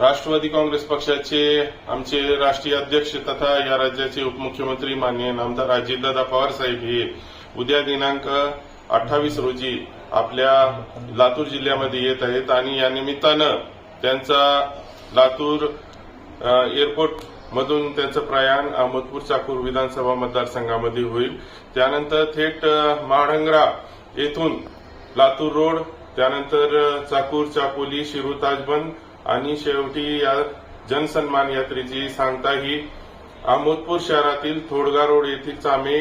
राष्ट्रवादी काँग्रेस पक्षाचे आमचे राष्ट्रीय अध्यक्ष तथा या राज्याचे उपमुख्यमंत्री मान्य नामदार अजितदादा पवार साहेब हे उद्या दिनांक अठ्ठावीस रोजी आपल्या लातूर जिल्ह्यामध्ये येत आहेत आणि या निमित्तानं त्यांचा लातूर एअरपोर्ट मधून त्यांचं प्रयाण अहमदपूर चाकूर विधानसभा मतदारसंघामध्ये होईल. त्यानंतर थेट अ, येथून लातूर रोड त्यानंतर चाकूर चापोली शिरू ताजबंद आणि शेवटी या जनसन्मान यात्रेची सांगता ही अहमदपूर शहरातील थोडगा रोड येथील चामे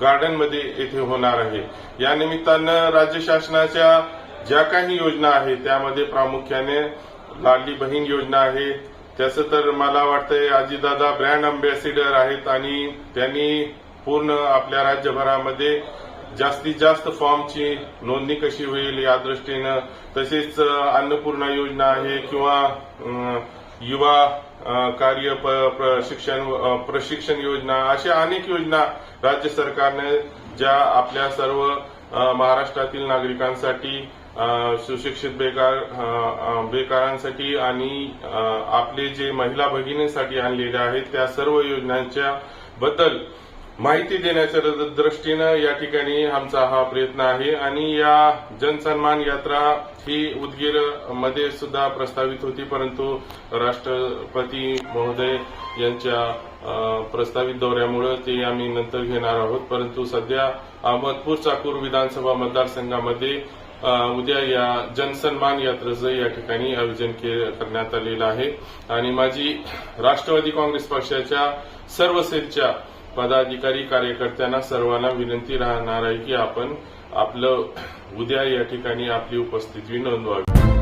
गार्डनमध्ये येथे होणार आहे. या निमित्तानं राज्य शासनाच्या ज्या काही योजना आहेत त्यामध्ये प्रामुख्याने लाडली बहीण योजना आहे. त्याचं तर मला वाटतंय आजीदादा ब्रँड अँबॅसिडर आहेत आणि त्यांनी पूर्ण आपल्या राज्यभरामध्ये जास्तीत जास्त फॉर्मची नोंदणी कशी होईल या दृष्टीनं? तसेच अन्नपूर्णा योजना आहे किंवा युवा कार्य प्रशिक्षण प्रशिक्षण योजना अशा अनेक योजना राज्य सरकारने ज्या आपल्या सर्व महाराष्ट्रातील नागरिकांसाठी सुशिक्षित बेकार बेकारांसाठी आणि आपले जे महिला भगिनींसाठी आणलेल्या आहेत त्या सर्व योजनांच्या बद्दल माहिती देण्याच्या दृष्टीनं या ठिकाणी आमचा हा प्रयत्न आहे. आणि या जनसन्मान यात्रा ही उदगीरमध्ये सुद्धा प्रस्तावित होती परंतु राष्ट्रपती महोदय यांच्या प्रस्तावित दौऱ्यामुळे ते आम्ही नंतर घेणार आहोत. परंतु सध्या अहमदपूर चाकूर विधानसभा मतदारसंघामध्ये उद्या या जनसन्मान यात्रेचं या ठिकाणी आयोजन के- करण्यात आलेलं आहे. आणि माझी राष्ट्रवादी काँग्रेस पक्षाच्या सर्व सेलच्या पदाधिकारी कार्यकर्त्यांना सर्वांना विनंती राहणार आहे की आपण आपलं उद्या या ठिकाणी आपली उपस्थिती नोंदवावी.